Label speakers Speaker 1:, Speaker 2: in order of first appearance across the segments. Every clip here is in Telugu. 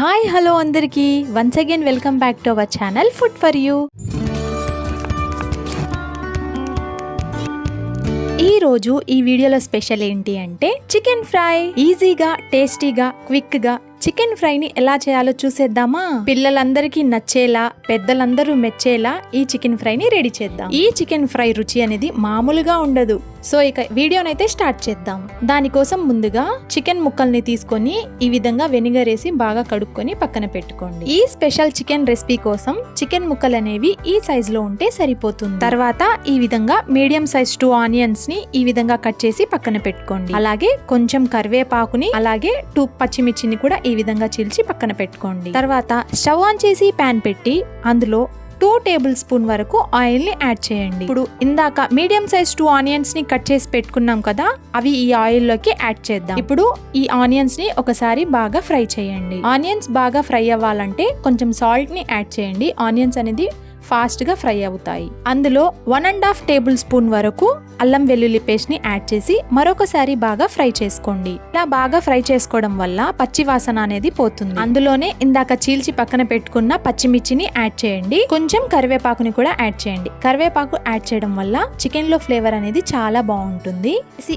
Speaker 1: హాయ్ హలో అందరికీ. Once again welcome back to our channel food for you ఈ రోజు ఈ వీడియోలో స్పెషల్ ఏంటి అంటే చికెన్ ఫ్రై. ఈజీగా టేస్టీగా క్విక్గా చికెన్ ఫ్రైని ఎలా చేయాలో చూసేద్దామా? పిల్లలందరికీ నచ్చేలా పెద్దలందరూ మెచ్చేలా ఈ చికెన్ ఫ్రైని రెడీ చేద్దాం. ఈ చికెన్ ఫ్రై రుచి అనేది మామూలుగా ఉండదు. సో ఇక వీడియోనైతే స్టార్ట్ చేద్దాం. దానికోసం ముందుగా చికెన్ ముక్కల్ని తీసుకొని ఈ విధంగా వెనిగర్ వేసి బాగా కడుక్కొని పక్కన పెట్టుకోండి. ఈ స్పెషల్ చికెన్ రెసిపీ కోసం చికెన్ ముక్కలు అనేవి ఈ సైజ్లో ఉంటే సరిపోతుంది. తర్వాత ఈ విధంగా మీడియం సైజ్ టూ ఆనియన్స్ని ఈ విధంగా కట్ చేసి పక్కన పెట్టుకోండి. అలాగే కొంచెం కరివేపాకుని అలాగే టూ పచ్చిమిర్చిని కూడా ఈ విధంగా చీల్చి పక్కన పెట్టుకోండి. తర్వాత స్టవ్ ఆన్ చేసి ప్యాన్ పెట్టి అందులో టూ టేబుల్ స్పూన్ వరకు ఆయిల్ని యాడ్ చేయండి. ఇప్పుడు ఇందాక మీడియం సైజ్ టూ ఆనియన్స్ని కట్ చేసి పెట్టుకున్నాం కదా అవి ఈ ఆయిల్లోకి యాడ్ చేద్దాం. ఇప్పుడు ఈ ఆనియన్స్ని ఒకసారి బాగా ఫ్రై చేయండి. ఆనియన్స్ బాగా ఫ్రై అవ్వాలంటే కొంచెం సాల్ట్ని యాడ్ చేయండి. ఆనియన్స్ అనేది ఫాస్ట్గా ఫ్రై అవుతాయి. అందులో one and half tablespoon వరకు అల్లం వెల్లుల్లి పేస్ట్ని యాడ్ చేసి మరొకసారి బాగా ఫ్రై చేసుకోండి. ఇలా బాగా ఫ్రై చేసుకోవడం వల్ల పచ్చి వాసన అనేది పోతుంది. అందులోనే ఇందాక చీల్చి పక్కన పెట్టుకున్న పచ్చిమిర్చిని యాడ్ చేయండి. కొంచెం కరివేపాకుని కూడా యాడ్ చేయండి. కరివేపాకు యాడ్ చేయడం వల్ల చికెన్లో ఫ్లేవర్ అనేది చాలా బాగుంటుంది.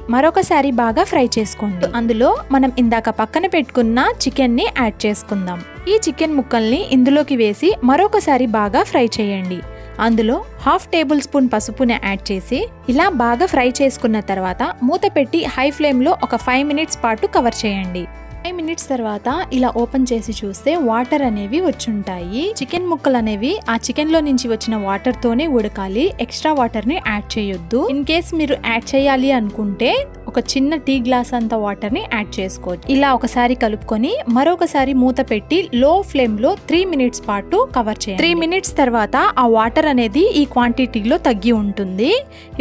Speaker 1: మరొకసారి బాగా ఫ్రై చేసుకోండి. అందులో మనం ఇందాక పక్కన పెట్టుకున్న చికెన్ని యాడ్ చేసుకుందాం. ఈ చికెన్ ముక్కల్ని ఇందులోకి వేసి మరొకసారి బాగా ఫ్రై చేయండి. అందులో హాఫ్ టేబుల్ స్పూన్ పసుపుని యాడ్ చేసి ఇలా బాగా ఫ్రై చేసుకున్న తర్వాత మూత పెట్టి హై ఫ్లేమ్లో ఒక ఫైవ్ మినిట్స్ పాటు కవర్ చేయండి. ఫైవ్ మినిట్స్ తర్వాత ఇలా ఓపెన్ చేసి చూస్తే వాటర్ అనేవి వచ్చుంటాయి. చికెన్ ముక్కలు అనేవి ఆ చికెన్లో నుంచి వచ్చిన వాటర్తోనే ఉడకాలి. ఎక్స్ట్రా వాటర్ని యాడ్ చేయొద్దు. ఇన్ కేస్ మీరు యాడ్ చేయాలి అనుకుంటే ఒక చిన్న టీ గ్లాస్ అంత వాటర్ని యాడ్ చేసుకోవచ్చు. ఇలా ఒకసారి కలుపుకొని మరొకసారి మూత పెట్టి లో ఫ్లేమ్లో త్రీ మినిట్స్ పాటు కవర్ చేయండి. త్రీ మినిట్స్ తర్వాత ఆ వాటర్ అనేది ఈ క్వాంటిటీలో తగ్గి ఉంటుంది.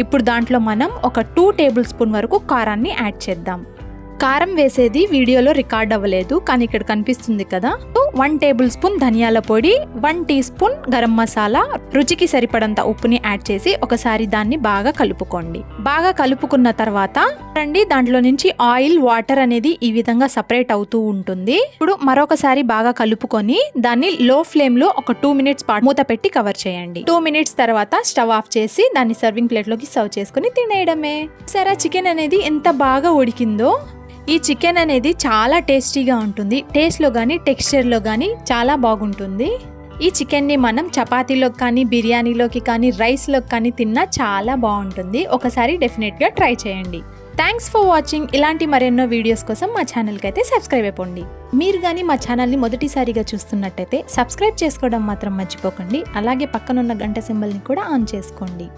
Speaker 1: ఇప్పుడు దాంట్లో మనం ఒక టూ టేబుల్ స్పూన్ వరకు కారాన్ని యాడ్ చేద్దాం. కారం వేసేది వీడియోలో రికార్డ్ అవ్వలేదు కానీ ఇక్కడ కనిపిస్తుంది కదా. వన్ టేబుల్ స్పూన్ ధనియాల పొడి one teaspoon garam masala రుచికి సరిపడంత ఉప్పుని యాడ్ చేసి ఒకసారి దాన్ని బాగా కలుపుకోండి. బాగా కలుపుకున్న తర్వాత రండి దాంట్లో నుంచి ఆయిల్ వాటర్ అనేది ఈ విధంగా సపరేట్ అవుతూ ఉంటుంది. ఇప్పుడు మరొకసారి బాగా కలుపుకొని దాన్ని లో ఫ్లేమ్లో ఒక టూ మినిట్స్ పాటు మూత పెట్టి కవర్ చేయండి. టూ మినిట్స్ తర్వాత స్టవ్ ఆఫ్ చేసి దాన్ని సర్వింగ్ ప్లేట్లోకి సర్వ్ చేసుకుని తినేయడమే. సరే చికెన్ అనేది ఎంత బాగా ఉడికిందో. ఈ చికెన్ అనేది చాలా టేస్టీగా ఉంటుంది. టేస్ట్లో కానీ టెక్స్చర్లో కానీ చాలా బాగుంటుంది. ఈ చికెన్ని మనం చపాతీలోకి కానీ బిర్యానీలోకి కానీ రైస్లోకి కానీ తిన్నా చాలా బాగుంటుంది. ఒకసారి డెఫినెట్గా ట్రై చేయండి. Thanks for watching. ఇలాంటి మరెన్నో వీడియోస్ కోసం మా ఛానల్కి అయితే సబ్స్క్రైబ్ అయిపోండి. మీరు కానీ మా ఛానల్ని మొదటిసారిగా చూస్తున్నట్టయితే సబ్స్క్రైబ్ చేసుకోవడం మాత్రం మర్చిపోకండి. అలాగే పక్కనున్న గంట సింబల్ని కూడా ఆన్ చేసుకోండి.